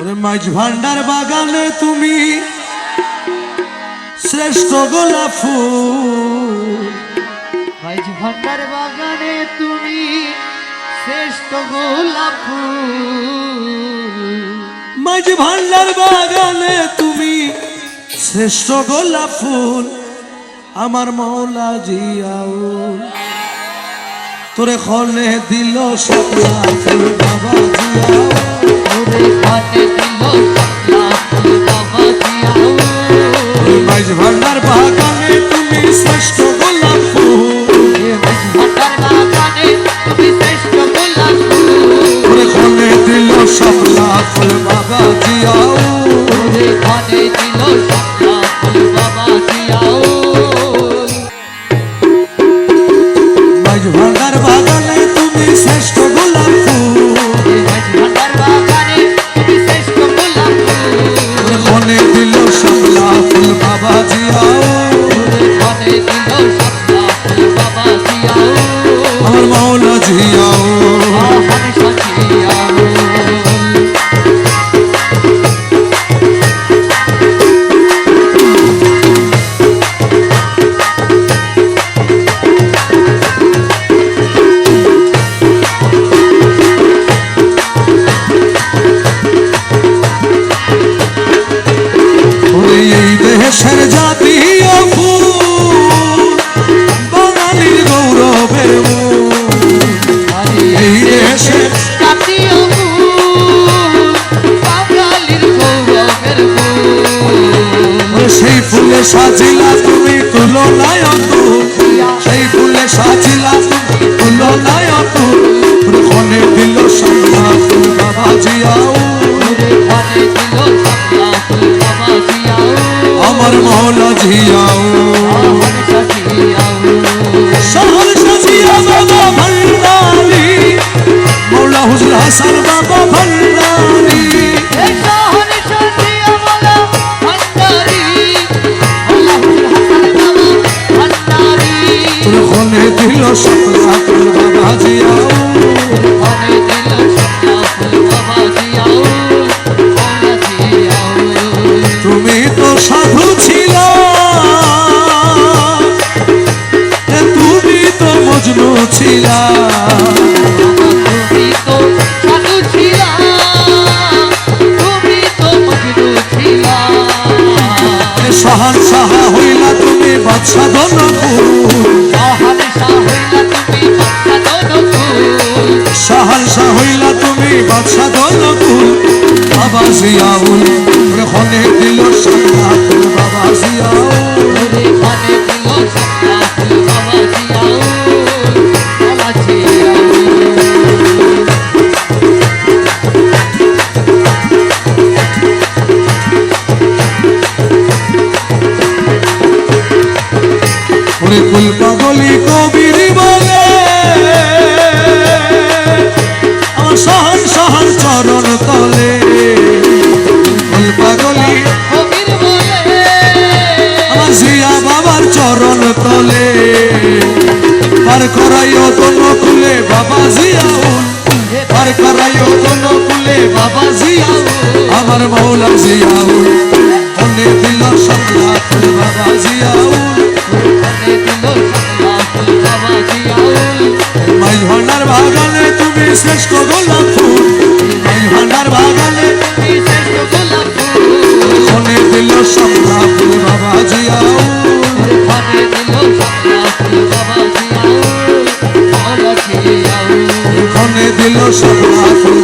মাঝ ভান্ডার বাগানে তুমি শ্রেষ্ঠ গোলাপ ফুল। মাইজ ভান্ডার বাগানে তুমি শ্রেষ্ঠ গোলাপ ফুল। মাঝ ভান্ডার বাগানে তুমি শ্রেষ্ঠ গোলাপ ফুল। আমার মৌলা জিয়াউল তোরে খনে দিল সপনা ফুল বাবা জিয়াউল। দিল ভান্ডার বাগানে তুমি শ্রেষ্ঠ গোলাপ ফুল। বাগানে এই দেশের জাতীয় ফুল বাঙালির গৌরবের এই দেশের জাতীয় সেই ফুলে সাজিলা তুমি তুলনায় অতুল সেই ফুলে সাজিলা তুমি দিল সামনা ফুল বাবা জিয়াও তুমি তো সাধু ছিল। তুমি তো মজনু ছিলা। সাহান সাহা তুমি বাচ্চা ধনকুল। মহান হইলা তুমি বাচ্চা ধনকুল। বাবা জিয়াউল কুল পাগলি কবির বলে। আমার সহন সহন চরণ তলে। পাগলি আমার জিয়া বাবার চরণ তলে। পার করাইও দোনো কুলে বাবা জিয়াউল পার করাইও দোনো কুলে বাবা জিয়াউল আমার মৌলা জিয়াউল বাগানে তুমি শ্রেষ্ঠ গোলাপ ফুল ভান্ডার বাগানে মনে দিল সামলা ফুল বাবা খানে দিল ফুল বাবা জিয়াও জিয়াও দিল সামলা ফুল